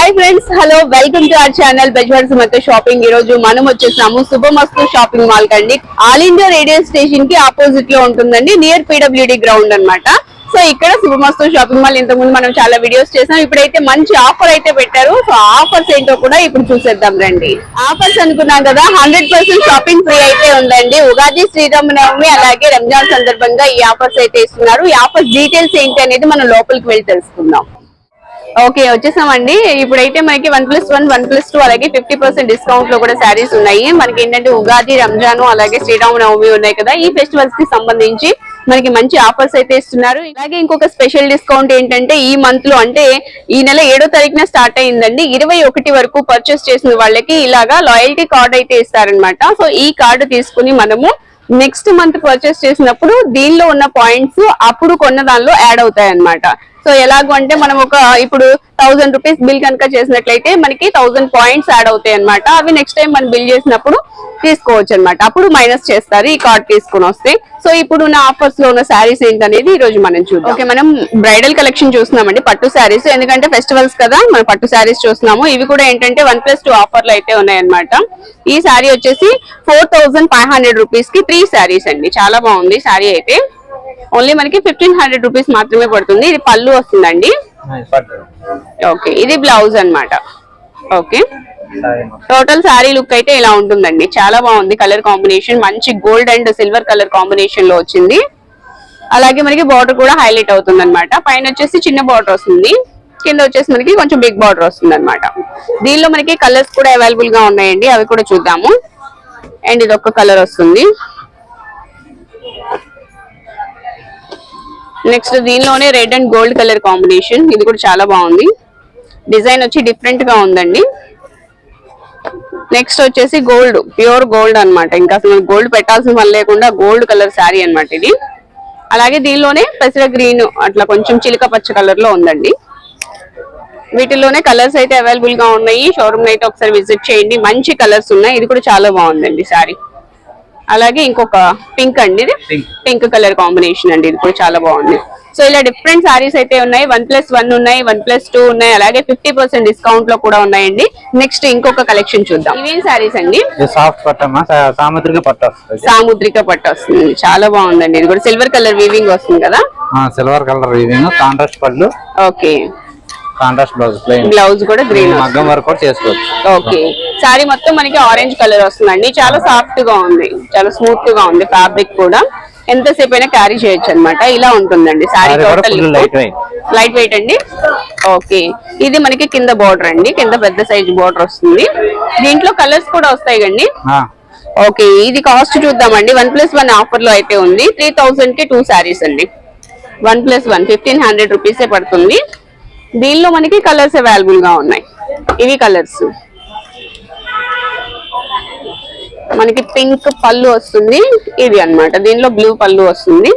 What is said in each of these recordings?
Hi friends hello welcome to our channel Bezwada Sumatha shopping ఈ రోజు మనం వచ్చేసాము శుభమస్తు షాపింగ్ మాల్ కండి. ఆల్ ఇండియా రేడియో స్టేషన్కి ఆపోజిట్లో ఉంటుందండి నియర్ పీడబ్ల్యూడి గ్రౌండ్ అన్నమాట. సో ఇక్కడ శుభమస్తు షాపింగ్ మాల్ ఇంతకుముందు మనం చాలా వీడియోస్ చేసాం ఇప్పుడైతే మంచి ఆఫర్ అయితే పెట్టారు. సో ఆఫర్స్ ఏంటో కూడా ఇప్పుడు చూసేద్దాం రండి. ఆఫర్స్ అనుకున్నాం కదా హండ్రెడ్ పర్సెంట్ షాపింగ్ ఫ్రీ అయితే ఉందండి. ఉగాది శ్రీరామనవమి అలాగే రంజాన్ సందర్భంగా ఈ ఆఫర్స్ అయితే ఇస్తున్నారు. ఈ ఆఫర్స్ డీటెయిల్స్ ఏంటి అనేది మనం లోపలికి వెళ్ళి తెలుసుకుందాం. ఓకే వచ్చేసామండి. ఇప్పుడైతే మనకి one plus one one plus two అలాగే ఫిఫ్టీ పర్సెంట్ డిస్కౌంట్లో కూడా శారీస్ ఉన్నాయి. మనకి ఏంటంటే ఉగాది రంజాన్ అలాగే శ్రీరామనవమి ఉన్నాయి కదా. ఈ ఫెస్టివల్స్కి సంబంధించి మనకి మంచి ఆఫర్స్ అయితే ఇస్తున్నారు. అలాగే ఇంకొక స్పెషల్ డిస్కౌంట్ ఏంటంటే ఈ మంత్లో అంటే ఈ నెల ఏడో తారీఖున స్టార్ట్ అయిందండి. ఇరవై ఒకటి వరకు పర్చేస్ చేసిన వాళ్ళకి ఇలాగా లాయల్టీ కార్డ్ అయితే ఇస్తారనమాట సో ఈ కార్డు తీసుకుని మనము నెక్స్ట్ మంత్ పర్చేస్ చేసినప్పుడు దీనిలో ఉన్న పాయింట్స్ అప్పుడు కొన్న దానిలో యాడ్ అవుతాయి అన్నమాట సో ఎలాగో అంటే మనం ఒక ఇప్పుడు థౌసండ్ రూపీస్ బిల్ కనుక చేసినట్లయితే మనకి థౌసండ్ పాయింట్స్ యాడ్ అవుతాయి అన్నమాట అవి నెక్స్ట్ టైం మనం బిల్ చేసినప్పుడు తీసుకోవచ్చు అన్నమాట. అప్పుడు మైనస్ చేస్తారు ఈ కార్డ్ తీసుకుని వస్తే. సో ఇప్పుడు ఉన్న ఆఫర్స్లో ఉన్న శారీస్ ఏంటనేది ఈ రోజు మనం చూద్దాం. ఓకే మనం బ్రైడల్ కలెక్షన్ చూస్తున్నామండి పట్టు శారీస్ ఎందుకంటే ఫెస్టివల్స్ కదా మనం పట్టు శారీస్ చూస్తున్నాము. ఇవి కూడా ఏంటంటే వన్ ప్లస్ టూ ఆఫర్లు అయితే ఉన్నాయన్నమాట. ఈ శారీ వచ్చేసి ఫోర్ థౌసండ్ ఫైవ్ హండ్రెడ్ రూపీస్కి త్రీ శారీస్ అండి. చాలా బాగుంది శారీ అయితే. ఓన్లీ మనకి ఫిఫ్టీన్ హండ్రెడ్ రూపీస్ మాత్రమే పడుతుంది. ఇది పళ్ళు వస్తుందండి. ఓకే ఇది బ్లౌజ్ అన్నమాట. ఓకే టోటల్ శారీ లుక్ అయితే ఇలా ఉంటుందండి. చాలా బాగుంది కలర్ కాంబినేషన్. మంచి గోల్డ్ అండ్ సిల్వర్ కలర్ కాంబినేషన్లో వచ్చింది. అలాగే మనకి బార్డర్ కూడా హైలైట్ అవుతుంది అనమాట పైన వచ్చేసి చిన్న బార్డర్ వస్తుంది. కింద వచ్చేసి మనకి కొంచెం బిగ్ బార్డర్ వస్తుంది అనమాట దీనిలో మనకి కలర్స్ కూడా అవైలబుల్గా ఉన్నాయండి. అవి కూడా చూద్దాము. అండ్ ఇది ఒక కలర్ వస్తుంది. నెక్స్ట్ దీనిలోనే red and gold colour combination. ఇది కూడా చాలా బాగుంది. డిజైన్ వచ్చి డిఫరెంట్గా ఉందండి. నెక్స్ట్ వచ్చేసి గోల్డ్ ప్యూర్ గోల్డ్ అన్నమాట. ఇంకా అసలు గోల్డ్ పెట్టాల్సిన పని లేకుండా గోల్డ్ కలర్ శారీ అనమాట ఇది. అలాగే దీనిలోనే పెసర గ్రీన్ అట్లా కొంచెం చిలుక పచ్చ కలర్లో ఉందండి. వీటిలోనే కలర్స్ అయితే అవైలబుల్గా ఉన్నాయి. షోరూమ్ అయితే ఒకసారి విజిట్ చేయండి. మంచి కలర్స్ ఉన్నాయి. ఇది కూడా చాలా బాగుందండి శారీ అలాగే ఇంకొక పింక్ అండి ఇది. పింక్ కలర్ కాంబినేషన్ అండి. ఇది కూడా చాలా బాగుంది. సో ఇలా డిఫరెంట్ సారీస్ అయితే ఉన్నాయి. వన్ ప్లస్ వన్ ఉన్నాయి వన్ ప్లస్ టూ ఉన్నాయి. అలాగే ఫిఫ్టీ పర్సెంట్ డిస్కౌంట్లో కూడా ఉన్నాయండి. నెక్స్ట్ ఇంకొక కలెక్షన్ చూద్దాం. ఇవేం సారీస్ అండి. సాముద్రిక పట్టు సాముద్రిక పట్టు వస్తుంది. చాలా బాగుందండి. ఇది కూడా సిల్వర్ కలర్ వీవింగ్ వస్తుంది కదా? సిల్వర్ కలర్ వీవింగ్ కాంట్రాస్ట్ పళ్ళు. ఓకే కాంట్రాస్ట్ బ్లౌజ్ బ్లౌజ్ కూడా గ్రీన్ మగ్గం వర్క్ కూడా చేసుకోవచ్చు. ఓకే సారీ మొత్తం మనకి ఆరెంజ్ కలర్ వస్తుందండి. చాలా సాఫ్ట్గా ఉంది. చాలా స్మూత్గా ఉంది ఫ్యాబ్రిక్ కూడా. ఎంతసేపు అయినా క్యారీ చేయొచ్చు అనమాట ఇలా ఉంటుందండి. సారీ టోటల్. లైట్ వెయిట్ అండి. ఓకే ఇది మనకి కింద బార్డర్ అండి. కింద పెద్ద సైజ్ బార్డర్ వస్తుంది. దీంట్లో కలర్స్ కూడా వస్తాయి కండి ఓకే ఇది కాస్ట్ చూద్దామండి. వన్ ప్లస్ వన్ ఆఫర్లో అయితే ఉంది. త్రీ థౌసండ్కి టూ శారీస్ అండి. One plus one fifteen hundred రూపీసే పడుతుంది. దీనిలో మనకి కలర్స్ అవైలబుల్గా ఉన్నాయి. ఇవి కలర్స్ మనకి పింక్ పళ్ళు వస్తుంది. ఇది అన్నమాట. దీనిలో బ్లూ పళ్ళు వస్తుంది.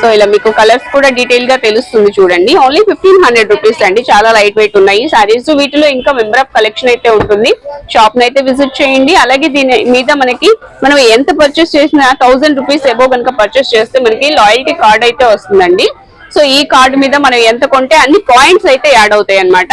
సో ఇలా మీకు కలర్స్ కూడా డీటెయిల్గా తెలుస్తుంది చూడండి. ఓన్లీ ఫిఫ్టీన్ హండ్రెడ్ రూపీస్ అండి. చాలా లైట్ వెయిట్ ఉన్నాయి. సారీస్ వీటిలో ఇంకా మెంబర్ ఆఫ్ కలెక్షన్ అయితే ఉంటుంది. షాప్ అయితే విజిట్ చేయండి. అలాగే దీని మీద మనకి మనం ఎంత పర్చేస్ చేసినా థౌసండ్ రూపీస్ ఎబో కనుక పర్చేస్ చేస్తే మనకి లాయల్టీ కార్డ్ అయితే వస్తుందండి. సో ఈ కార్డు మీద మనం ఎంత కొంటే అన్ని పాయింట్స్ అయితే యాడ్ అవుతాయి అన్నమాట.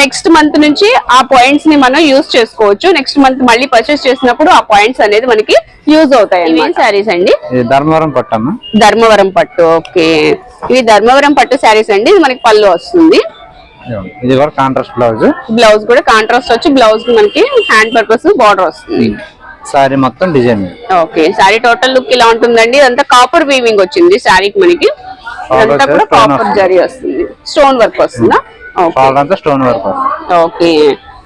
నెక్స్ట్ మంత్ నుంచి ఆ పాయింట్స్ని మనం యూజ్ చేసుకోవచ్చు. నెక్స్ట్ మంత్ మళ్ళీ పర్చేస్ చేసినప్పుడు ఆ పాయింట్స్ అనేది మనకి యూజ్ అవుతాయి అన్నమాట. సారీస్ అండి? ఇది ధర్మవరం పట్టమ్మా ధర్మవరం పట్టు ఓకే. ఇవి ధర్మవరం పట్టు శారీస్ అండి. ఇది మనకి పళ్ళు వస్తుంది. ఇది కూడా కాంట్రాస్ట్ బ్లౌజ్ బ్లౌజ్ కూడా కాంట్రాస్ట్ వచ్చి బ్లౌజ్ మనకి హ్యాండ్ పర్పస్ బార్డర్ వస్తుంది. సారీ మొత్తం design. Okay. Sari total look ఇలా ఉంటుందండి. ఇదంతా కాపర్ వీవింగ్ వచ్చింది. శారీకి మనకి ఇదంతా కూడా కాపర్. జరీ వస్తుంది. స్టోన్ వర్క్ వస్తుందా? Stone work okay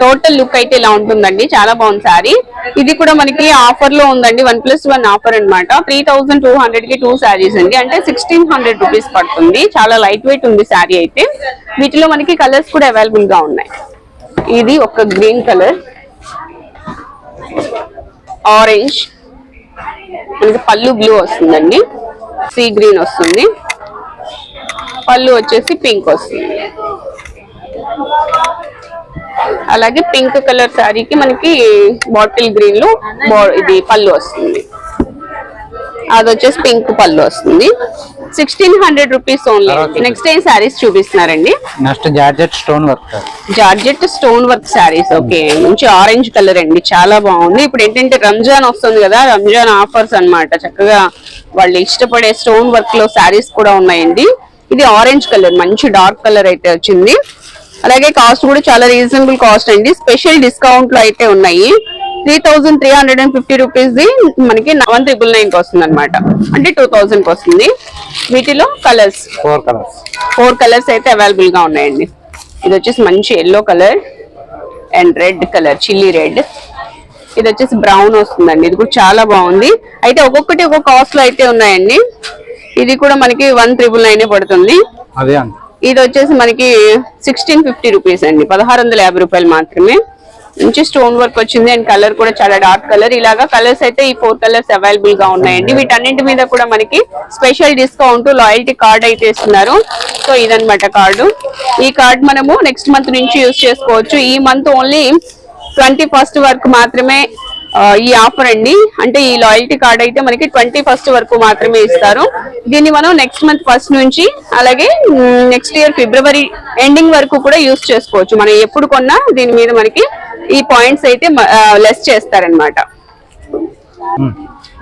total look అయితే ఇలా ఉంటుందండి. చాలా బాగుంది సారీ ఇది కూడా మనకి ఆఫర్లో ఉందండి. వన్ ప్లస్ వన్ ఆఫర్ అన్నమాట. త్రీ థౌసండ్ టూ హండ్రెడ్కి టూ శారీస్ అండి. అంటే సిక్స్టీన్ హండ్రెడ్ రూపీస్ పడుతుంది. చాలా లైట్ వెయిట్ ఉంది శారీ అయితే. వీటిలో మనకి కలర్స్ కూడా అవైలబుల్గా ఉన్నాయి. ఇది ఒక గ్రీన్ కలర్ ఆరెంజ్ మనకి పళ్ళు బ్లూ వస్తుందండి. సీ గ్రీన్ వస్తుంది. పళ్ళు వచ్చేసి పింక్ వస్తుంది. అలాగే పింక్ కలర్ శారీకి మనకి బాటిల్ గ్రీన్లో బా- ఇది పళ్ళు వస్తుంది. అది వచ్చేసి పింక్ పళ్ళు వస్తుంది. Sixteen hundred rupees only. Next ఏం saris చూపిస్తున్నారండి? Next georgette stone work georgette stone work saris. Okay మంచి ఆరెంజ్ కలర్ అండి. చాలా బాగుంది. ఇప్పుడు ఏంటంటే రంజాన్ వస్తుంది కదా రంజాన్ ఆఫర్స్ అన్నమాట. చక్కగా వాళ్ళు ఇష్టపడే స్టోన్ వర్క్లో శారీస్ కూడా ఉన్నాయండి. ఇది ఆరెంజ్ కలర్ మంచి డార్క్ కలర్ అయితే వచ్చింది. అలాగే కాస్ట్ కూడా చాలా రీజనబుల్ కాస్ట్ అండి. స్పెషల్ డిస్కౌంట్లో అయితే ఉన్నాయి. Three thousand three hundred and fifty rupees the మనకి వన్ త్రిబుల్ నైన్కి వస్తుంది అనమాట అంటే టూ థౌసండ్కి వస్తుంది. వీటిలో colours four colours four colours అయితే అవైలబుల్గా ఉన్నాయండి. ఇది వచ్చేసి మంచి yellow colour and red colour chilli red ఇది వచ్చేసి బ్రౌన్ వస్తుందండి. ఇది కూడా చాలా బాగుంది. అయితే ఒక్కొక్కటి ఒక్కొక్క కాస్ట్లో అయితే ఉన్నాయండి. ఇది కూడా మనకి వన్ త్రిబుల్ నైన్ పడుతుంది. అదే ఇది వచ్చేసి మనకి సిక్స్టీన్ ఫిఫ్టీ రూపీస్ అండి. పదహారు వందల యాభై రూపాయలు మాత్రమే. మంచి స్టోన్ వర్క్ వచ్చింది అండ్ కలర్ కూడా చాలా డార్క్ కలర్ ఇలాగా కలర్స్ అయితే ఈ ఫోర్ కలర్స్ అవైలబుల్గా ఉన్నాయండి. వీటన్నింటి మీద కూడా మనకి స్పెషల్ డిస్కౌంట్ లాయల్టీ కార్డ్ అయితే ఇస్తున్నారు. సో ఇదన్నమాట కార్డు ఈ కార్డ్ మనము నెక్స్ట్ మంత్ నుంచి యూజ్ చేసుకోవచ్చు. ఈ మంత్ ఓన్లీ ట్వంటీ ఫస్ట్ వరకు మాత్రమే ఈ ఆఫర్ అండి. అంటే ఈ లాయల్టీ కార్డ్ అయితే మనకి ట్వంటీ ఫస్ట్ వరకు మాత్రమే ఇస్తారు. దీన్ని మనం నెక్స్ట్ మంత్ ఫస్ట్ నుంచి అలాగే నెక్స్ట్ ఇయర్ ఫిబ్రవరి ఎండింగ్ వరకు కూడా యూస్ చేసుకోవచ్చు. మనం ఎప్పుడు కొన్నా దీని మీద మనకి ఈ పాయింట్స్ అయితే లెస్ చేస్తారనమాట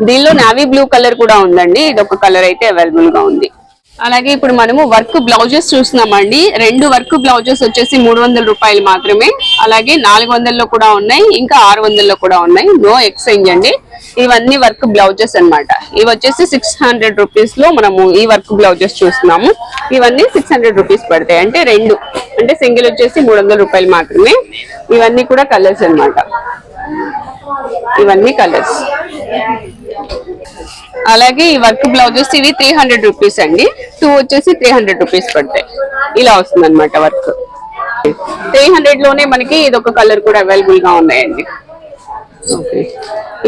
దీనిలో నావీ బ్లూ కలర్ కూడా ఉందండి. ఇది ఒక కలర్ అయితే అవైలబుల్గా ఉంది. అలాగే ఇప్పుడు మనము వర్క్ బ్లౌజెస్ చూస్తున్నామండి. రెండు వర్క్ బ్లౌజెస్ వచ్చేసి మూడు వందల రూపాయలు మాత్రమే. అలాగే నాలుగు వందల్లో కూడా ఉన్నాయి ఇంకా ఆరు వందల్లో కూడా ఉన్నాయి. నో ఎక్స్చేంజ్ అండి. ఇవన్నీ వర్క్ బ్లౌజెస్ అన్నమాట. ఇవి వచ్చేసి సిక్స్ హండ్రెడ్ రూపీస్లో మనము ఈ వర్క్ బ్లౌజెస్ చూస్తున్నాము. ఇవన్నీ సిక్స్ హండ్రెడ్ రూపీస్ పడతాయి. అంటే రెండు. అంటే సింగిల్ వచ్చేసి మూడు వందల రూపాయలు మాత్రమే. ఇవన్నీ కూడా కలర్స్ అన్నమాట. ఇవన్నీ కలర్స్. అలాగే ఈ వర్క్ బ్లౌజెస్ ఇవి త్రీ హండ్రెడ్ రూపీస్ అండి. టూ వచ్చేసి త్రీ హండ్రెడ్ రూపీస్ పడతాయి. ఇలా వస్తుంది అనమాట వర్క్. త్రీ హండ్రెడ్లోనే మనకి ఇదొక కలర్ కూడా అవైలబుల్గా ఉన్నాయండి. ఓకే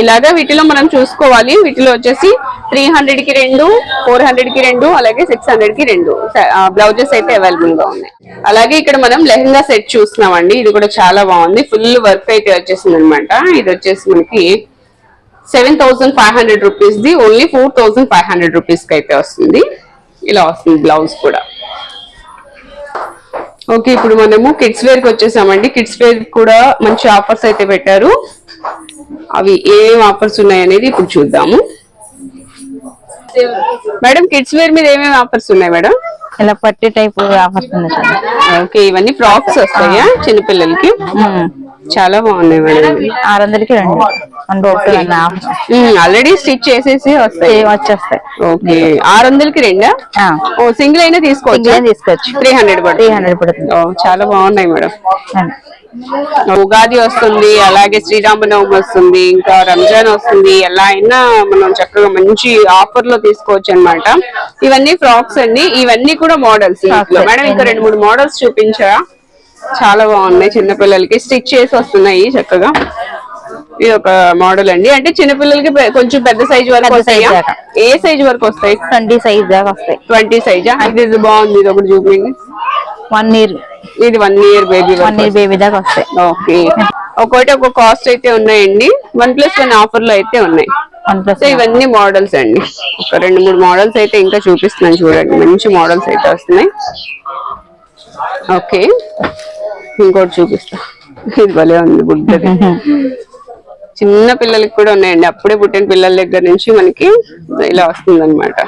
ఇలాగా వీటిలో మనం చూసుకోవాలి. వీటిలో వచ్చేసి త్రీ హండ్రెడ్కి రెండు ఫోర్ హండ్రెడ్కి రెండు అలాగే సిక్స్ హండ్రెడ్కి రెండు. బ్లౌజెస్ అయితే అవైలబుల్గా ఉన్నాయి. అలాగే ఇక్కడ మనం లెహంగా సెట్ చూస్తున్నామండి. ఇది కూడా చాలా బాగుంది. ఫుల్ వర్క్ అయితే వచ్చేసింది అనమాట ఇది వచ్చేసి మనకి seven thousand five hundred rupees the only four thousand five hundred రూపీస్కి అయితే వస్తుంది. ఇలా వస్తుంది బ్లౌజ్ కూడా. ఓకే ఇప్పుడు మనము కిడ్స్ వేర్కి వచ్చేసామండి. కిడ్స్ వేర్ కూడా మంచి ఆఫర్స్ అయితే పెట్టారు. అవి ఏం ఆఫర్స్ ఉన్నాయి అనేది ఇప్పుడు చూద్దాము. మేడం కిడ్స్ వేర్ మీద ఏమేమి ఆఫర్స్ ఉన్నాయి మేడం? ఇలా పట్టి టైప్ ఆఫర్స్ సార్. ఓకే ఇవన్నీ ఫ్రాక్స్ వస్తాయా చిన్నపిల్లలకి? చాలా బాగున్నాయి మేడం. ఆరు వందలకి రెండు. ఆల్రెడీ స్టిచ్ చేసేసి వస్తాయి. వచ్చేస్తాయి. ఓకే. ఆరు వందలకి రెండా ఓ సింగిల్ అయినా తీసుకోవచ్చు. తీసుకోవచ్చు. త్రీ హండ్రెడ్ త్రీ హండ్రెడ్ పడుతుంది. ఓ, చాలా బాగున్నాయి మేడం. ఉగాది వస్తుంది అలాగే శ్రీరామనవమి వస్తుంది ఇంకా రంజాన్ వస్తుంది. ఎలా అయినా మనం చక్కగా మంచి ఆఫర్లో తీసుకోవచ్చు అన్నమాట. ఇవన్నీ ఫ్రాక్స్ అండి. ఇవన్నీ కూడా మోడల్స్. మేడం ఇంకా రెండు మూడు మోడల్స్ చూపించరా చాలా బాగున్నాయి చిన్నపిల్లలకి. స్టిచ్ చేసి వస్తున్నాయి చక్కగా. ఇది ఒక మోడల్ అండి. అంటే చిన్నపిల్లలకి కొంచెం పెద్ద సైజ్ వరకు దాకా. ఏ సైజ్ వరకు వస్తాయి? ట్వంటీ సైజ్ దాకా వస్తాయి. ట్వంటీ సైజా? ఇది బాగుంది ఇది ఒకటి చూపించండి. One year. ఇది one year baby one year baby దాకా వస్తాయి. ఓకే. ఒక్కొక్కటి ఒక కాస్ట్ అయితే ఉన్నాయండి. వన్ ప్లస్ వన్ ఆఫర్లో అయితే ఉన్నాయి. సో ఇవన్నీ మోడల్స్ అండి. ఒక రెండు మూడు మోడల్స్ అయితే ఇంకా చూపిస్తున్నాను చూడండి. మంచి మోడల్స్ అయితే వస్తున్నాయి. ఓకే. ఇంకోటి చూపిస్తా. ఇది భలే ఉంది బుడ్డది. చిన్న పిల్లలకి కూడా ఉన్నాయండి. అప్పుడే పుట్టిన పిల్లల దగ్గర నుంచి మనకి ఇలా వస్తుంది అనమాట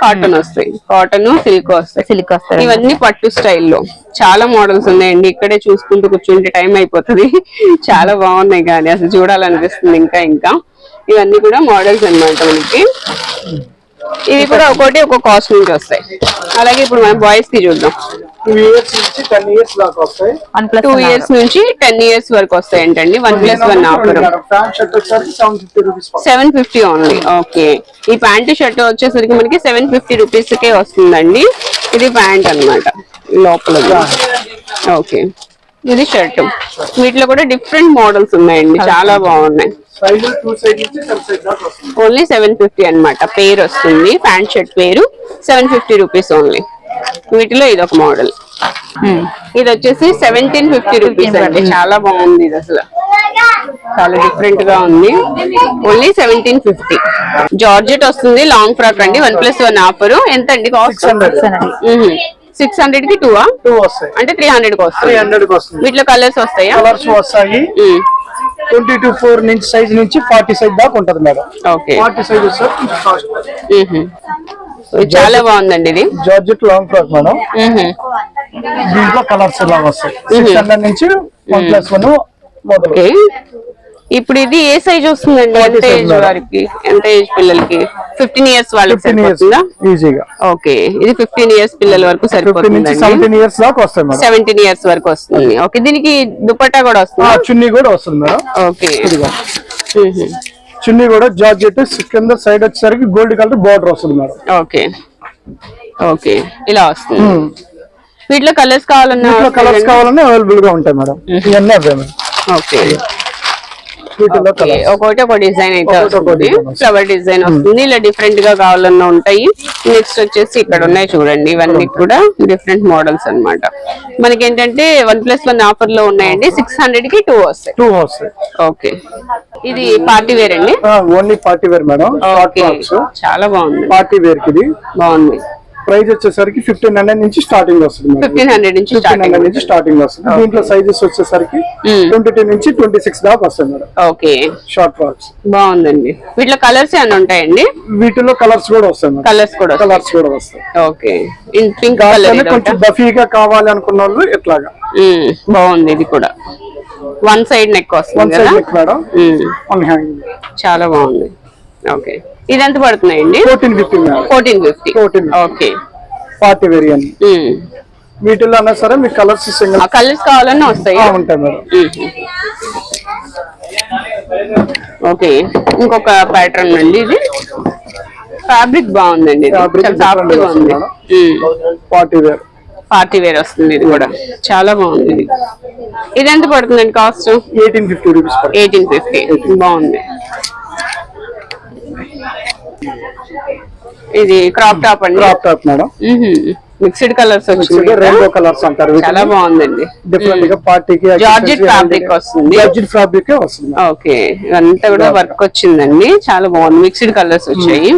కాటన్ వస్తాయి. కాటన్ సిల్క్ వస్తాయి. సిల్క్ వస్తాయి. ఇవన్నీ పట్టు స్టైల్లో. చాలా మోడల్స్ ఉన్నాయండి. ఇక్కడే చూసుకుంటూ కూర్చుంటే టైం అయిపోతుంది. చాలా బాగున్నాయి కానీ అసలు చూడాలనిపిస్తుంది ఇంకా ఇంకా. ఇవన్నీ కూడా మోడల్స్ అన్నమాట మనకి. ఇవి కూడా ఒక్కోటి ఒక్కో కాస్ట్ నుంచి వస్తాయి. అలాగే ఇప్పుడు మనం బాయ్స్కి చూద్దాం. టూ ఇయర్స్ నుంచి టెన్ ఇయర్స్ దాకా వస్తాయి. వన్ ప్లస్ టూ ఇయర్స్ నుంచి టెన్ ఇయర్స్ వరకు వస్తాయంటండి. One plus one offer. Pant shirt వచ్చేసరికి seven fifty rupees seven fifty only okay ఈ ప్యాంట్ షర్ట్ వచ్చేసరికి మనకి సెవెన్ ఫిఫ్టీ రూపీస్ కే వస్తుందండి. ఇది ప్యాంట్ అన్నమాట. లోపల ఓకే ఇది షర్ట్ వీటిలో కూడా డిఫరెంట్ మోడల్స్ ఉన్నాయండి. చాలా బాగున్నాయి. ఓన్లీ సెవెన్ ఫిఫ్టీ అనమాట పేరు వస్తుంది. ప్యాంట్ షర్ట్ పేరు సెవెన్ ఫిఫ్టీ రూపీస్ ఓన్లీ వీటిలో ఇది ఒక మోడల్. ఇది వచ్చేసి సెవెంటీన్ ఫిఫ్టీ రూపీస్ అండి. చాలా బాగుంది ఇది అసలు. చాలా డిఫరెంట్గా ఉంది. ఓన్లీ సెవెంటీన్ ఫిఫ్టీ జార్జెట్ వస్తుంది లాంగ్ ఫ్రాక్ అండి. వన్ ప్లస్ వన్ ఆఫర్ ఎంత అండి కాస్ట్ 600. సిక్స్ హండ్రెడ్కి టూ టూ వస్తాయి. అంటే త్రీ హండ్రెడ్కి వస్తుంది. వీటిలో కలర్స్ వస్తాయా? కలర్స్ వస్తాయి. ట్వంటీ టు ఫోర్ నుంచి సైజ్ నుంచి ఫార్టీ సైజ్ దాకా ఉంటది మేడం ఓకే ఫార్టీ సైజ్ వస్తే చాలా బాగుందండి ఇది. Georgette long frock madam. దీంట్లో కలర్స్ ఇలా వస్తాయి. నుంచి వన్ ప్లస్ వన్ ఇప్పుడు ఇది ఏ సైజ్ వస్తుందండి? ఎంత ఏజ్. వారికి? ఎంత ఏజ్ పిల్లలకి? ఫిఫ్టీన్ ఇయర్స్ వాళ్ళకి ఫిఫ్టీన్ ఇయర్స్ సరిపోతుందా? ఈజీగా ఓకే. ఇది ఫిఫ్టీన్ ఇయర్స్ పిల్లల వరకు సరిపోతుందండి. సెవెంటీన్ ఇయర్స్ దాకా మేడం. సెవెంటీన్ ఇయర్స్ వరకు వస్తుంది. ఓకే. దీనికి దుపట్టా కూడా వస్తుంది? చున్నీ కూడా వస్తుంది మేడం. ఓకే. చున్నీ కూడా జార్జెట్ కింద సైడ్ వచ్చేసరికి గోల్డ్ కలర్ బార్డర్ వస్తుంది మేడం. ఓకే. ఓకే. ఇలా వస్తుంది. వీటిలో కలర్స్ కావాలన్నా కలర్స్ కావాలన్నా అవైలబుల్గా ఉంటాయి మేడం. ఇవన్నీ అవే మేడం ఓకే. ఒక్కొక్కటి ఒక డిజైన్ అయితే వస్తుంది. ఫ్లవర్ డిజైన్ వస్తుంది. ఇలా డిఫరెంట్గా కావాలన్నా ఉంటాయి. నెక్స్ట్ వచ్చేసి ఇక్కడ ఉన్నాయి చూడండి. ఇవన్నీ కూడా డిఫరెంట్ మోడల్స్ అన్నమాట. మనకి ఏంటంటే వన్ ప్లస్ వన్ ఆఫర్లో ఉన్నాయండి. సిక్స్ హండ్రెడ్కి టూ వస్తాయి. టూ వస్తాయి. ఓకే ఇది పార్టీ వేర్ అండి? ఓన్లీ పార్టీ వేర్ మేడం చాలా బాగుంది. పార్టీ వేర్కి బాగుంది. ప్రైస్ వచ్చేసరికి ఫిఫ్టీన్ హండ్రెడ్ నుంచి స్టార్టింగ్ వస్తుంది ఫిఫ్టీన్ హండ్రెడ్ నుంచి ఫిఫ్టీన్ హండ్రెడ్ నుంచి స్టార్టింగ్ వస్తుంది. దీంట్లో సైజెస్ వచ్చేసరికి. ట్వంటీ టూ నుంచి ట్వంటీ సిక్స్ దాకా వస్తాయి మేడం. ఓకే. షార్ట్ ఫ్రాక్స్ బాగుందండి. వీటిలో కలర్స్ ఏమైనా ఉంటాయండి? వీటిలో కలర్స్ కూడా వస్తాయి కలర్స్ కూడా కలర్స్ కూడా వస్తాయి. ఓకే. పింక్ కలర్ దాంట్లోనే కొంచెం బఫీగా కావాలి అనుకున్న వాళ్ళు ఇట్లాగా బాగుంది ఇది కూడా. వన్ సైడ్ నెక్ వస్తుంది మేడం. చాలా బాగుంది. ఓకే. ఇది ఎంత పడుతున్నాయండి fourteen fifty fourteen fifty 1450. Okay party variant వీటిల్లో అన్నా సరే మీకు కలర్స్ సింగిల్ ఆ కలర్స్ కావాలన్నా వస్తాయి. ఉంటాయి మేడం. ఓకే ఇంకొక ప్యాటర్న్ అండి ఇది. ఫ్యాబ్రిక్ బాగుందండి పార్టీ వేర్ పార్టీ వేర్ వస్తుంది ఇది కూడా. చాలా బాగుంది ఇది. ఇది ఎంత పడుతుందండి cost? Eighteen fifty rupees eighteen fifty బాగుంది. ఇది క్రాప్ టాప్ అండి. Crop top madam mixed colours వచ్చింది రెయిన్బో కలర్స్ అంటారు. చాలా బాగుందండి. డిఫరెంట్గా పార్టీకి Georgette fabric వస్తుంది. జార్జెట్ ఫ్యాబ్రిక్ వస్తుంది. ఓకే ఇదంతా కూడా వర్క్ వచ్చిందండి. చాలా బాగుంది. మిక్స్డ్ కలర్స్ వచ్చాయి.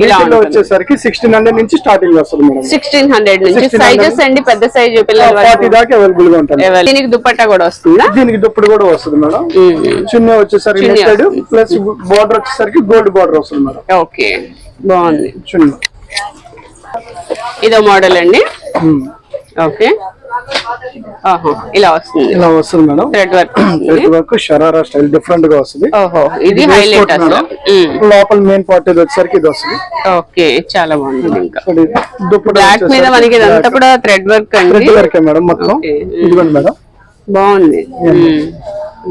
వీటిలో వచ్చేసరికి సిక్స్టీన్ హండ్రెడ్ నుంచి స్టార్టింగ్ వస్తుంది మేడం. సిక్స్టీన్ హండ్రెడ్ నుంచి. 1600 సైజెస్ అండి పెద్ద సైజ్ పిల్లల ఫార్టీ దాకా అవైలబుల్గా ఉంటుంది. దీనికి దుపట్టా కూడా వస్తుందా? దీనికి దుప్పుడు కూడా వస్తుంది మేడం. చిన్న వచ్చేసరికి నెట్టెడ్. ప్లస్ బార్డర్ వచ్చేసరికి గోల్డ్ బార్డర్ వస్తుంది మేడం. ఓకే బాగుంది. చిన్న. ఇదో మోడల్ అండి. ఓకే ఇలా వస్తుంది. ఇలా వస్తుంది madam. Thread work thread work sharara style డిఫరెంట్గా వస్తుంది. ఓహో ఇది హైలైట్ లోపల మెయిన్ పార్ట్ ఇది వచ్చేసరికి ఇది వస్తుంది. ఓకే చాలా బాగుంది ఇంకా. దుప్పటి బ్లాక్ మీద మనకి ఇదంతా కూడా థ్రెడ్ వర్క్ అండి. థ్రెడ్ వర్క్ మేడం మొత్తం. ఇదిగోండి మేడం. బాగుంది.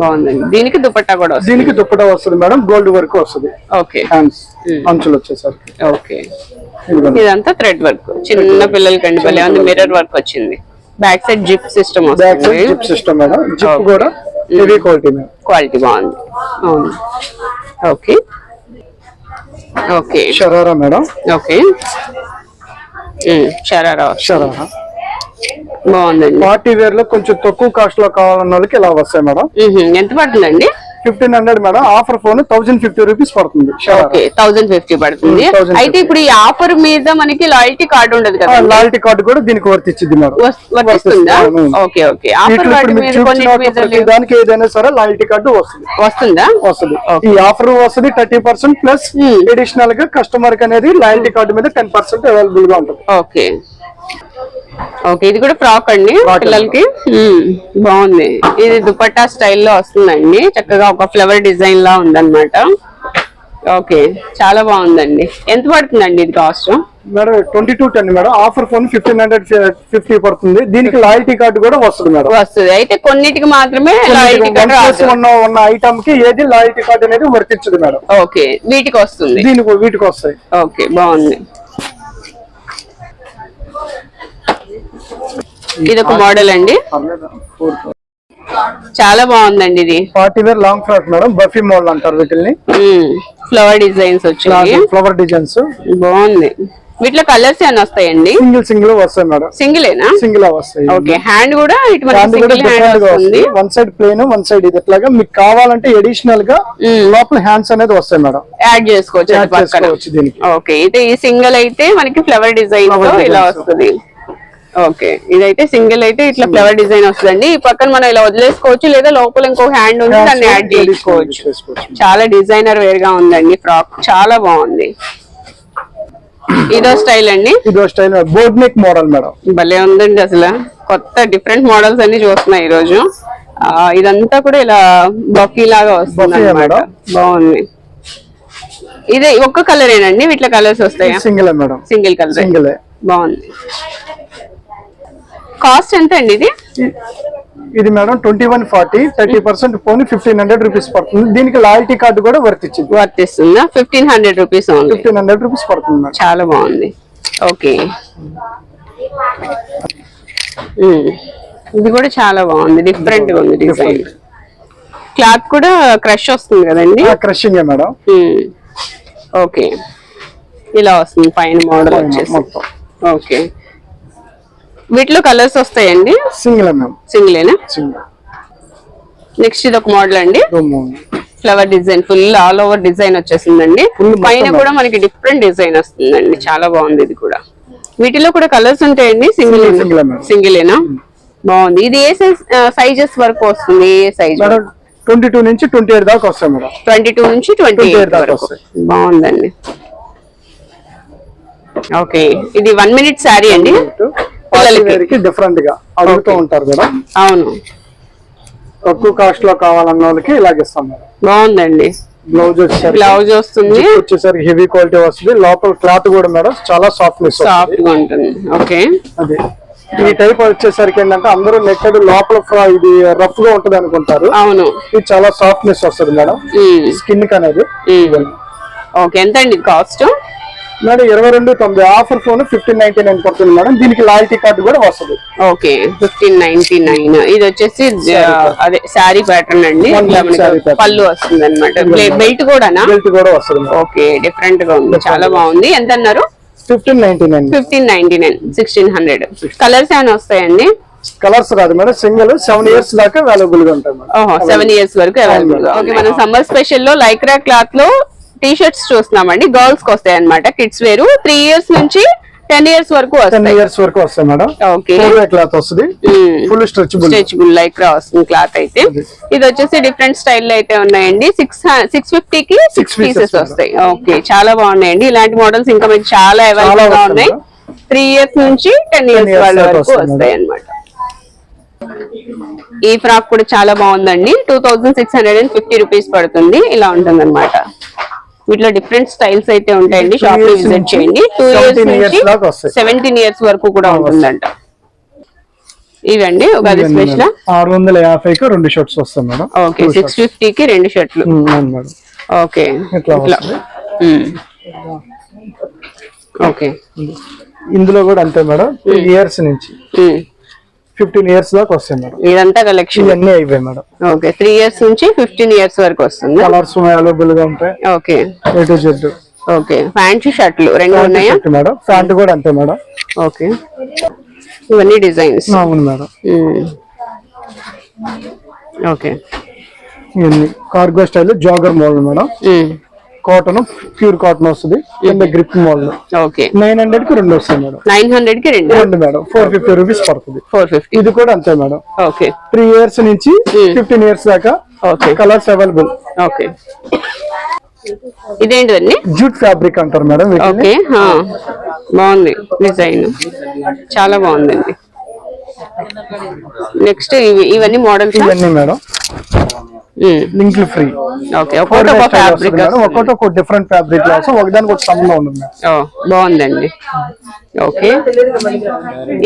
బాగుందండి. దీనికి దుపట్టా కూడా వస్తుంది. దీనికి దుప్పట వస్తుంది మేడం. గోల్డ్ వర్క్ వస్తుంది. ఓకే. అంచులు వచ్చేసరికి. ఓకే. ఇదంతా థ్రెడ్ వర్క్ చిన్న పిల్లలకి అండి భలే ఉంది మిర్రర్ వర్క్ వచ్చింది. Back side zip system back side zip system madam. Zip. కూడా హెవీ క్వాలిటీ మేడం. క్వాలిటీ బాగుంది. అవును. Okay okay sharara madam. Okay sharara sharara బాగుందండి. పార్టీ వేర్లో కొంచెం తక్కువ కాస్ట్లో కావాలన్న వాళ్ళకి ఇలా వస్తాయి మేడం. ఉహు, ఎంత పడుతుందండి? Fifteen hundred madam. ఆఫర్ ఫోన్ థౌసండ్ ఫిఫ్టీ రూపీస్ పడుతుంది. థౌసండ్ ఫిఫ్టీ పడుతుంది. ఉమ్, 1050. అయితే ఇప్పుడు ఈ ఆఫర్ మీద మనకి లాయల్టీ కార్డు ఉండదు కదా లాయల్టీ కార్డు కూడా దీనికి వర్తిచ్చింది మేడం. దానికి ఏదైనా సరే లాయల్టీ కార్డు వస్తుంది. వస్తుందా? వస్తుంది. ఈ ఆఫర్ వస్తుంది థర్టీ పర్సెంట్ ప్లస్. అడిషనల్గా కస్టమర్ అనేది లాయల్టీ కార్డు మీద టెన్ పర్సెంట్ అవైలబుల్గా ఉంటుంది. ఓకే. ఓకే ఇది కూడా ఫ్రాక్ అండి పిల్లలకి? మ్మ్. బాగుంది. ఇది దుపట్టా స్టైల్లో వస్తుందండి. చక్కగా ఒక ఫ్లవర్ డిజైన్ లా ఉందన్నమాట. ఓకే చాలా బాగుందండి. ఎంత పడుతుందండి ఇది cost madam twenty two ten madam. Offer phone fifteen hundred fifty పడుతుంది. దీనికి లాయల్టీ కార్డు కూడా వస్తుంది మేడం. వస్తుంది. అయితే కొన్నిటికి మాత్రమే ఉన్న ఉన్న ఐటమ్కి ఏది లాయల్టీ కార్డు అనేది వర్తించదు మేడం. ఓకే వీటికి వస్తుంది. దీనికి వీటికి వస్తాయి. ఓకే బాగుంది. ఇది ఒక మోడల్ అండి. చాలా బాగుందండి ఇది. Party wear long frock madam buffet model అంటారు వీటిని ఫ్లవర్ డిజైన్స్ వచ్చాయి ఫ్లవర్ డిజైన్స్ బాగుంది. వీటిలో కలర్స్ ఏమైనా వస్తాయండి? సింగిల్ సింగిల్ వస్తాయి మేడం. సింగిలేనా సింగిల్ వస్తాయి. ఓకే హ్యాండ్ కూడా ఇటు సింగిల్ హ్యాండ్ వస్తుంది. One side plain one side ఇది. ఎట్లాగా మీకు కావాలంటే ఎడిషనల్గా లోపల హ్యాండ్స్ అనేది వస్తాయి మేడం. యాడ్ చేసుకోవచ్చు. ఓకే ఇది ఈ సింగిల్ అయితే మనకి ఫ్లవర్ డిజైన్ ఇలా. వస్తుంది. ఓకే. ఇదైతే సింగిల్ అయితే ఇట్లా ఫ్లవర్ డిజైన్ వస్తుందండి. ఈ పక్కన మనం ఇలా వదిలేసుకోవచ్చు లేదా లోపల ఇంకో హ్యాండ్ ఉంది దాన్ని యాడ్ చేసుకోవచ్చు. చాలా డిజైనర్ వేర్గా ఉందండి ఫ్రాక్ చాలా బాగుంది. ఇదో స్టైల్ అండి. ఇది style boat neck model madam. భలే ఉందండి అసలు. కొత్త డిఫరెంట్ మోడల్స్ అన్ని చూస్తున్నాయి ఈ రోజు ఇదంతా కూడా ఇలా బఫీ లాగా వస్తుంది? బాగుంది. ఇదే ఒక్క కలర్ ఏనండి? వీటిలో కలర్స్ వస్తాయా? Single madam. Single colour single. బాగుంది. కాస్ట్ ఎంత అండి ఇది? ఇది madam twenty one forty thirty percent పోనీ ఫిఫ్టీన్ హండ్రెడ్ రూపీస్ పడుతుంది. దీనికి లాయల్టీ కార్డు కూడా వర్త్ ఇచ్చింది. వర్తిస్తుందా? Fifteen hundred rupees fifteen hundred rupees పడుతుంది చాలా బాగుంది. ఓకే. ఇది కూడా చాలా బాగుంది. డిఫరెంట్గా ఉంది డిజైన్. క్లాత్ కూడా క్రష్ వస్తుంది కదండి? Crushing madam. ఓకే. ఇలా వస్తుంది పైన మోడల్ వచ్చేసి. ఓకే. వీటిలో కలర్స్ వస్తాయండి? సింగిల్ సింగిలేనా? సింగిల్. నెక్స్ట్ ఇది ఒక మోడల్ అండి. Flower design full all over design వచ్చేసిందండి. పైన. కూడా. మనకి డిఫరెంట్ డిజైన్ వస్తుందండి. చాలా బాగుంది ఇది కూడా. వీటిలో కూడా కలర్స్ ఉంటాయండి? సింగిల్. సింగిలేనా? బాగుంది. ఇది ఏ సైజ్ సైజెస్ వరకు వస్తుంది? ఏ సైజ్ ట్వంటీ టూ నుంచి ట్వంటీ ఎయిట్ దాకా వస్తాయి మేడం. ట్వంటీ టూ నుంచి ట్వంటీ 28 ఎయిట్ దాకా వరకు. బాగుందండి. ఓకే. ఇది వన్ మినిట్ శారీ అండి. పిల్లలకి డిఫరెంట్గా అడుగుతూ. ఉంటారు మేడం అవును. తక్కువ కాస్ట్లో కావాలన్న వాళ్ళకి ఇలాగ ఇస్తాం మేడం. బాగుందండి. బ్లౌజ్ వచ్చేసరికి బ్లౌజ్ వస్తుంది. వచ్చేసరికి హెవీ క్వాలిటీ వస్తుంది. లోపల క్లాత్ కూడా మేడం చాలా సాఫ్ట్నెస్ సాఫ్ట్గా ఉంటుంది. ఓకే అది. ఈ టైప్ వచ్చేసరికి ఏంటంటే అందరూ నెట్టెడ్ లోపల ఇది రఫ్గా ఉంటది అనుకుంటారు. అవును. ఇది చాలా సాఫ్ట్నెస్ వస్తుంది మేడం. స్కిన్కి అనేది. ఓకే ఎంత అండి కాస్ట్ మేడం ఇరవై రెండు తొమ్మిది ఆఫర్ ఫోన్ ఫిఫ్టీన్ నైన్టీ నైన్ పడుతుంది మేడం. దీనికి లాయల్టీ కార్డు కూడా వస్తుంది. Okay fifteen ninety nine. ఇది వచ్చేసి అదే శారీ ప్యాటర్న్ అండి. పళ్ళు వస్తుంది అనమాట బెల్ట్ కూడానా? బెల్ట్ కూడా వస్తుంది ఓకే డిఫరెంట్గా ఉంది. చాలా బాగుంది. ఎంత అన్నారు fifteen ninety nine. Fifteen ninety nine. Sixteen hundred. Colours ఏమైనా వస్తాయండి? కలర్స్ కాదు మేడం సింగిల్ సెవెన్ ఇయర్స్ దాకా అవైలబుల్గా ఉంటాయి సెవెన్ ఇయర్స్ వరకు అవైలబుల్గా ఓకే మనం సమ్మర్ స్పెషల్లో లైక్రా క్లాత్లో టీ షర్ట్స్ చూస్తున్నామండి. గర్ల్స్కి వస్తాయి అనమాట కిడ్స్ వేరు త్రీ ఇయర్స్ నుంచి టెన్ ఇయర్స్ వరకు టెన్ ఇయర్స్ వరకు వస్తాయి మేడం. ఓకే క్లాత్ వస్తుంది. ఫుల్ స్ట్రెచబుల్ స్ట్రెచబుల్ లైక్రా వస్తుంది క్లాత్ అయితే. ఇది వచ్చేసి డిఫరెంట్ స్టైల్లో అయితే ఉన్నాయండి. సిక్స్ సిక్స్ ఫిఫ్టీ కి సిక్స్ పీసెస్ వస్తాయి. ఓకే చాలా బాగున్నాయండి. ఇలాంటి మోడల్స్ ఇంకా మీకు చాలా అవైలబుల్గా ఉన్నాయి. త్రీ ఇయర్స్ నుంచి టెన్ ఇయర్స్ వాళ్ళ వరకు వస్తాయి అన్నమాట ఈ ఫ్రాక్ కూడా చాలా బాగుందండి. Two thousand six hundred and fifty rupees పడుతుంది. ఇలా ఉంటుంది అనమాట వీటిలో డిఫరెంట్ స్టైల్స్ అయితే ఉంటాయండి. షాప్లో విజిట్ చేయండి. టూ ఇయర్స్ 17 years నుంచి. సెవెంటీన్ ఇయర్స్ వరకు కూడా ఉంటుందంట. ఇవండి ఉగాది స్పెషల్ ఆరు వందల యాభైకి రెండు షర్ట్స్ వస్తాయి మేడం. ఓకే సిక్స్ ఫిఫ్టీ కి రెండు షర్ట్లు. ఓకే. ఇట్లా. ఓకే. ఇందులో కూడా అంతే మేడం. ఇయర్స్ నుంచి. ఫిఫ్టీన్ ఇయర్స్ దాకా వస్తాయి మేడం. ఇదంతా కలెక్షన్ ఇవన్నీ అయిపోయాయి మేడం. ఓకే త్రీ ఇయర్స్ నుంచి ఫిఫ్టీన్ ఇయర్స్ వరకు వస్తుంది. కలర్స్ అవైలబుల్గా ఉంటాయి. Okay. A to Z okay pant షర్ట్లు రెండు ఉన్నాయా? మేడం. ప్యాంట్ కూడా అంతే మేడం. ఓకే. ఇవన్నీ డిజైన్స్. అవును madam. Okay. Cargo style jogger model madam. Cotton pure cotton వస్తుంది. కింద గ్రిప్ మోడల్ ఓకే నైన్ హండ్రెడ్కి రెండు వస్తాయి మేడం. నైన్ హండ్రెడ్కి రెండు? రెండు మేడం. ఫోర్ ఫిఫ్టీ రూపీస్ పడుతుంది. ఫోర్ ఫిఫ్టీ ఇది కూడా అంతే మేడం. ఓకే త్రీ ఇయర్స్ నుంచి ఫిఫ్టీన్ ఇయర్స్ దాకా ఓకే కలర్స్ అవైలబుల్ ఓకే ఇదేంటిదండి? జూట్ ఫ్యాబ్రిక్ అంటారు మేడం ఓకే బాగుంది. డిజైన్ చాలా బాగుందండి. నెక్స్ట్ ఇవి ఇవన్నీ మోడల్స్ ఇవన్నీ మేడం. ఫ్రీ ఓకే ఒక్కొక్కటి ఒక ఫ్యాబ్రిక్ ఒక్కొక్కటి ఒక డిఫరెంట్ ఫ్యాబ్రిక్లో. ఒకదానికి ఒక సంబంధం ఉంది మేడం. బాగుందండి. ఓకే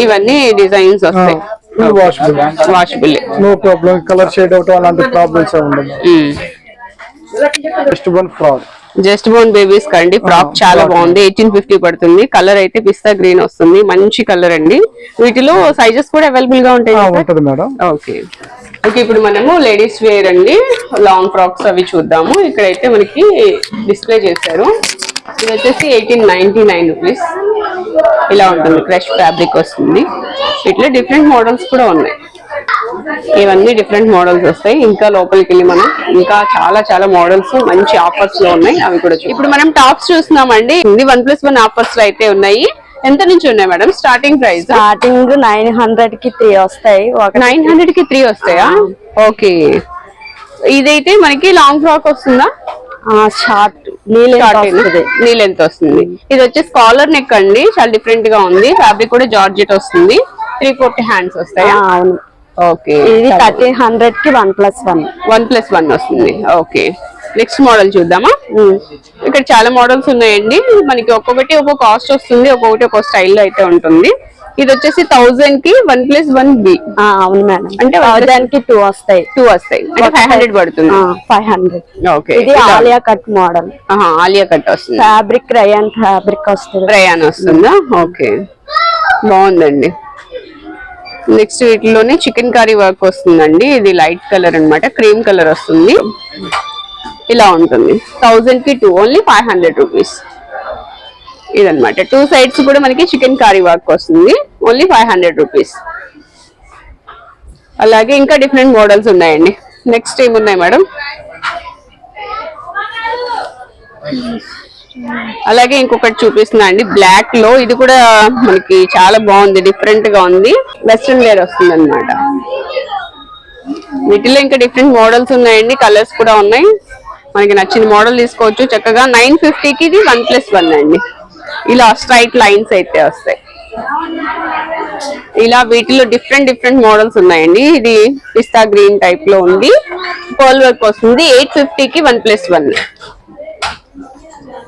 ఇవన్నీ డిజైన్స్ వస్తాయి. Full washable washable no problem colour shade అవటం అలాంటి ప్రాబ్లమ్స్ ఉండదు వన్ ఫ్రాడ్ జస్ట్ బోన్ బేబీస్ కండి. ఫ్రాక్ చాలా బాగుంది. ఎయిటీన్ ఫిఫ్టీ పడుతుంది. కలర్ అయితే పిస్తా గ్రీన్ వస్తుంది. మంచి కలర్ అండి. వీటిలో సైజెస్ కూడా అవైలబుల్గా ఉంటాయి మేడం. ఓకే. ఓకే ఇప్పుడు మనము లేడీస్ వేర్ అండి. లాంగ్ ఫ్రాక్స్ అవి చూద్దాము. ఇక్కడైతే మనకి డిస్ప్లే చేశారు. ఇది వచ్చేసి ఎయిటీన్ నైన్టీ నైన్ రూపీస్ ఇలా ఉంటుంది. క్రష్ ఫ్యాబ్రిక్ వస్తుంది. ఇట్లా డిఫరెంట్ మోడల్స్ కూడా ఉన్నాయి. ఇవన్నీ డిఫరెంట్ మోడల్స్ వస్తాయి. ఇంకా లోపలికి వెళ్ళి మనం ఇంకా చాలా చాలా మోడల్స్ మంచి ఆఫర్స్లో ఉన్నాయి. అవి కూడా ఇప్పుడు మనం టాప్స్ చూస్తున్నామండి. ఇది వన్ ప్లస్ వన్ ఆఫర్స్లో అయితే ఉన్నాయి. ఎంత నుంచి ఉన్నాయి madam? Starting price starting nine హండ్రెడ్కి త్రీ వస్తాయి. నైన్ హండ్రెడ్కి త్రీ వస్తాయా? ఓకే ఇదైతే మనకి లాంగ్ ఫ్రాక్ వస్తుందా? షార్ట్ నీళ్ళు లెంత్ వస్తుంది? ఇది వచ్చేసి కాలర్ నెక్ అండి. చాలా డిఫరెంట్గా ఉంది. ఫ్యాబ్రిక్ కూడా జార్జెట్ వస్తుంది. త్రీ ఫోర్టీ హ్యాండ్స్ ఆ, వస్తాయా అవును. ఓకే ఇది థర్టీన్ హండ్రెడ్కి one plus one. One plus one వస్తుంది. ఓకే నెక్స్ట్ మోడల్ చూద్దామా? ఇక్కడ చాలా మోడల్స్ ఉన్నాయండి. మనకి ఒక్కొక్కటి ఒక్కొక్క కాస్ట్ వస్తుంది ఒక్కొక్కటి ఒక్కొక్క స్టైల్లో అయితే ఉంటుంది. ఇది వచ్చేసి థౌజండ్కి వన్ ప్లస్ వన్ బి అవును మేడం. అంటే అంటే one plus- థౌజండ్కి టూ వస్తాయి. టూ వస్తాయి అంటే ఫైవ్ హండ్రెడ్ పడుతుంది. ఫైవ్ హండ్రెడ్ ఓకే ఇది Alia cut model Alia cut వస్తుంది. ఫ్యాబ్రిక్ రయాన్ ఫ్యాబ్రిక్ వస్తుంది. ప్రయాణ వస్తుందా? ఓకే బాగుందండి. నెక్స్ట్ వీటిలోనే చికెన్ కర్రీ వర్క్ వస్తుందండి. ఇది లైట్ కలర్ అనమాట క్రీమ్ కలర్ వస్తుంది. ఇలా ఉంటుంది. థౌజండ్కి two only five hundred rupees. ఇదన్నమాట. టూ సైడ్స్ కూడా మనకి చికెన్ కర్రీ వర్క్ వస్తుంది. Only five hundred rupees. అలాగే ఇంకా డిఫరెంట్ మోడల్స్ ఉన్నాయండి. నెక్స్ట్ ఏమున్నాయి మేడం? అలాగే ఇంకొకటి చూపిస్తున్నా అండి బ్లాక్లో. ఇది కూడా మనకి చాలా బాగుంది డిఫరెంట్గా ఉంది. వెస్ట్రన్ వేర్ వస్తుంది అనమాట వీటిలో ఇంకా డిఫరెంట్ మోడల్స్ ఉన్నాయండి కలర్స్ కూడా ఉన్నాయి. మనకి నచ్చిన మోడల్ తీసుకోవచ్చు. చక్కగా నైన్ ఫిఫ్టీకి ఇది వన్ ప్లస్ వన్ అండి. ఇలా స్ట్రైట్ లైన్స్ అయితే వస్తాయి. ఇలా వీటిలో డిఫరెంట్ డిఫరెంట్ మోడల్స్ ఉన్నాయండి. ఇది పిస్తా గ్రీన్ టైప్లో ఉంది. పర్ల్ వర్క్ వస్తుంది. ఎయిట్ ఫిఫ్టీకి వన్ ప్లస్ వన్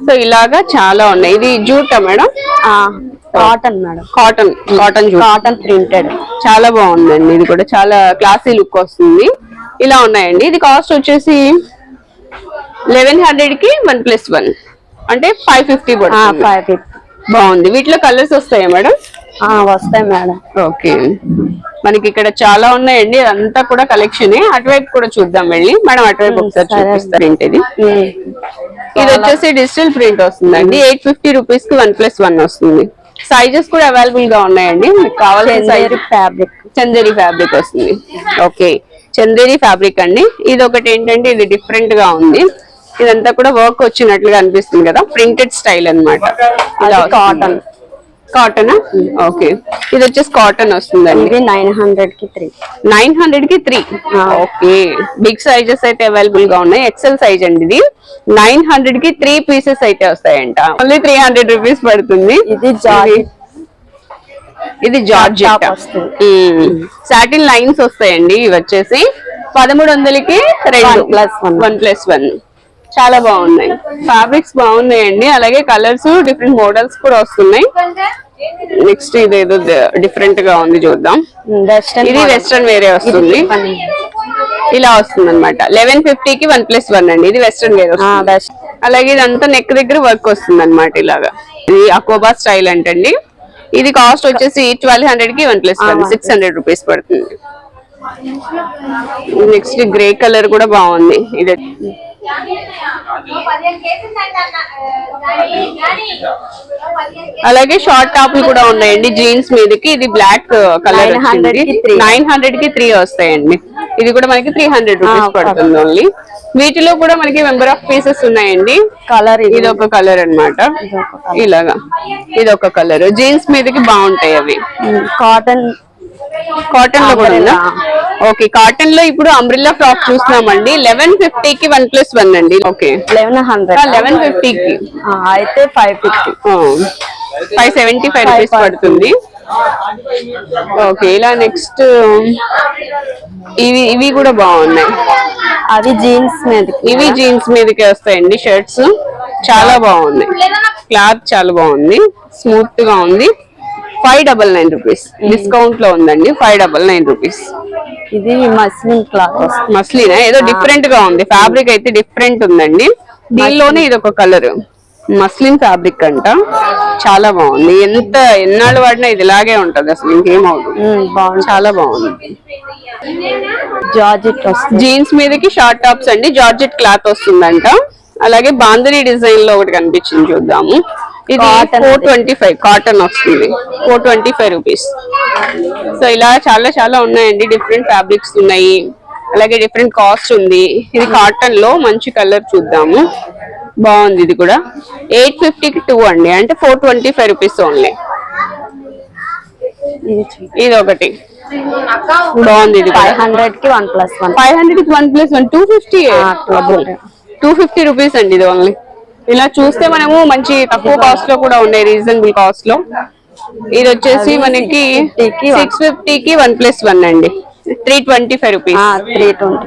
సో ఇలాగా చాలా ఉన్నాయి. ఇది జూటా madam? Cotton madam. Cotton cotton jute. Cotton printed చాలా బాగుందండి. ఇది కూడా చాలా క్లాసీ లుక్ వస్తుంది. ఇలా ఉన్నాయండి. ఇది కాస్ట్ వచ్చేసి లెవెన్ హండ్రెడ్కి వన్ ప్లస్ వన్ అంటే ఫైవ్ ఫిఫ్టీ ఫైవ్ ఫిఫ్టీ బాగుంది. వీటిలో కలర్స్ వస్తాయా మేడం? వస్తాయి మేడం. ఓకే. మనకి ఇక్కడ చాలా ఉన్నాయండి. అంతా కూడా కలెక్షన్ అటువైపు కూడా చూద్దాం వెళ్ళి. మేడం అటువైపు ఒకసారి సరే. చూపిస్తారు ఏంటిది? ఇది వచ్చేసి డిజిటల్ ప్రింట్ వస్తుందండి. ఎయిట్ ఫిఫ్టీ రూపీస్కి వన్ ప్లస్ వన్ వస్తుంది. సైజెస్ కూడా అవైలబుల్గా ఉన్నాయండి. మీకు కావాల్సిన సైజ్ ఫ్యాబ్రిక్ చందేరి ఫ్యాబ్రిక్ వస్తుంది. ఓకే. చందేరి ఫ్యాబ్రిక్ అండి. ఇది ఒకటి ఏంటంటే ఇది డిఫరెంట్గా ఉంది. ఇదంతా కూడా వర్క్ వచ్చినట్లుగా అనిపిస్తుంది కదా. ప్రింటెడ్ స్టైల్ అన్నమాట. ఇలా కాటన్ కాటన్? ఓకే. ఇది వచ్చేసి కాటన్ వస్తుందండి. ఇది నైన్ హండ్రెడ్కి త్రీ. నైన్ హండ్రెడ్కి త్రీ? ఓకే. బిగ్ సైజెస్ అయితే అవైలబుల్గా ఉన్నాయి. ఎక్సెల్ సైజ్ అండి ఇది. నైన్ హండ్రెడ్కి త్రీ పీసెస్ అయితే వస్తాయంట. ఓన్లీ త్రీ హండ్రెడ్ రూపీస్ పడుతుంది. ఇది ఇది జార్జెట్ వస్తుంది. సాటిన్ లైన్స్ వస్తాయండి. ఇవి వచ్చేసి పదమూడు వందలకి రెండు. Plus one. One plus one చాలా బాగున్నాయి. ఫ్యాబ్రిక్స్ బాగున్నాయండి. అలాగే కలర్స్ డిఫరెంట్ మోడల్స్ కూడా వస్తున్నాయి. నెక్స్ట్ ఇది ఏదో డిఫరెంట్గా ఉంది చూద్దాం. వెస్టర్న్ ఇది వెస్ట్రన్ వేరే వస్తుంది. ఇలా వస్తుంది అనమాట లెవెన్ ఫిఫ్టీ కి వన్ ప్లస్ వన్ అండి. ఇది వెస్ట్రన్ వేర్ వెస్ట్ అలాగే ఇదంతా నెక్ దగ్గర వర్క్ వస్తుంది అనమాట ఇలాగా. ఇది అకోబా స్టైల్ అంటండి. ఇది కాస్ట్ వచ్చేసి ట్వెల్వ్ హండ్రెడ్కి one plus one six hundred rupees పడుతుంది. నెక్స్ట్ గ్రే కలర్ కూడా బాగుంది. ఇది అలాగే షార్ట్ టాప్లు కూడా ఉన్నాయండి జీన్స్ మీదకి. ఇది బ్లాక్ కలర్ 900 కి three. నైన్ హండ్రెడ్కి త్రీ వస్తాయండి. ఇది కూడా మనకి త్రీ హండ్రెడ్ రూపీస్ పడుతుంది ఓన్లీ వీటిలో కూడా మనకి మెంబర్ ఆఫ్ పీసెస్ ఉన్నాయండి. కలర్ ఇది. ఒక కలర్ అన్నమాట. ఇలాగా. ఇది ఒక కలర్ జీన్స్ మీదకి బాగుంటాయి అవి. కాటన్ కాటన్లో కూడా ఉందా? ఓకే కాటన్లో ఇప్పుడు అంబ్రిల్లా ఫ్రాక్ చూస్తున్నామండి. లెవెన్ ఫిఫ్టీ కి వన్ ప్లస్ వన్ అండి. Okay eleven hundred eleven fifty కి. అయితే five fifty five seventy five rupees పడుతుంది. ఓకే ఇలా నెక్స్ట్ ఇవి ఇవి కూడా బాగున్నాయి. అది జీన్స్ మీదకి. ఇవి జీన్స్ మీదకి వస్తాయండి షర్ట్స్ చాలా బాగున్నాయి. క్లాత్ చాలా బాగుంది. స్మూత్గా ఉంది. ఫైవ్ డబల్ నైన్ రూపీస్ డిస్కౌంట్లో ఉందండి ఫైవ్ డబల్ నైన్ రూపీస్ ఇది మస్లిన్ క్లాత్ మస్లిన్ ఏదో డిఫరెంట్గా ఉంది. ఫ్యాబ్రిక్ అయితే డిఫరెంట్ ఉందండి. దీనిలోనే ఇది ఒక కలర్ మస్లిన్ ఫ్యాబ్రిక్ అంట. చాలా బాగుంది. ఎంత ఎన్నాళ్ళు వాడినా ఇది ఇలాగే ఉంటది అసలు ఇంకేమవుతుంది బాగుంది. చాలా బాగుంది. జార్జెట్ జీన్స్ మీదకి షార్ట్ టాప్స్ అండి. జార్జెట్ క్లాత్ వస్తుందంట. అలాగే బాంధనీ డిజైన్లో ఒకటి కనిపించింది చూద్దాము. ఇది ఫోర్. ట్వంటీ ఫైవ్ కాటన్ వస్తుంది. Four twenty five rupees so ఇలా చాలా చాలా ఉన్నాయండి. డిఫరెంట్ ఫ్యాబ్రిక్స్ ఉన్నాయి. అలాగే డిఫరెంట్ కాస్ట్ ఉంది. ఇది కాటన్లో మంచి కలర్ చూద్దాము. బాగుంది ఇది కూడా. ఎయిట్ ఫిఫ్టీకి టూ అండి. అంటే four twenty five rupees only ఇది ఒకటి. బాగుంది ఇది ఫైవ్ హండ్రెడ్కి one plus one five hundred one plus one two fifty. Two fifty rupees అండి ఇది ఓన్లీ ఇలా చూస్తే మనము మంచి తక్కువ కాస్ట్లో కూడా ఉన్నాయి రీజనబుల్ కాస్ట్లో. ఇది వచ్చేసి మనకి 650 కి one. సిక్స్ ఫిఫ్టీ కి వన్ ప్లస్ వన్ అండి. Three twenty five rupees three twenty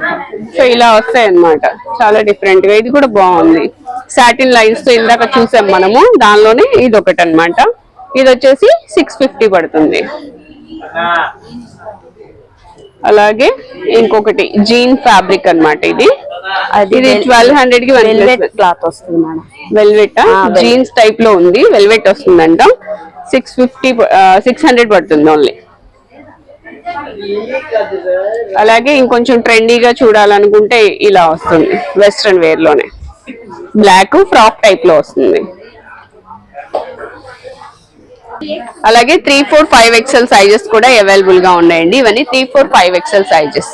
so ఇలా వస్తాయి అన్నమాట చాలా డిఫరెంట్గా. ఇది కూడా బాగుంది. సాటిన్ లైన్స్తో ఇందాక చూసాం మనము. దానిలోనే ఇది ఒకటి అన్నమాట ఇది వచ్చేసి సిక్స్ ఫిఫ్టీ పడుతుంది. అలాగే ఇంకొకటి జీన్ ఫ్యాబ్రిక్ అన్నమాట ఇది. అది ఇది ట్వెల్వ్ హండ్రెడ్కి వెల్వెట్ క్లాత్ వస్తుంది మేడం. వెల్వెట్. జీన్స్ టైప్లో ఉంది. వెల్వెట్ వస్తుందంట. సిక్స్ ఫిఫ్టీ సిక్స్ హండ్రెడ్ పడుతుంది ఓన్లీ అలాగే ఇంకొంచెం ట్రెండీగా చూడాలనుకుంటే ఇలా వస్తుంది. వెస్ట్రన్ వేర్లోనే. బ్లాక్ ఫ్రాక్ టైప్లో వస్తుంది. అలాగే three four five XL sizes కూడా అవైలబుల్గా ఉన్నాయండి. ఇవన్నీ three four five XL sizes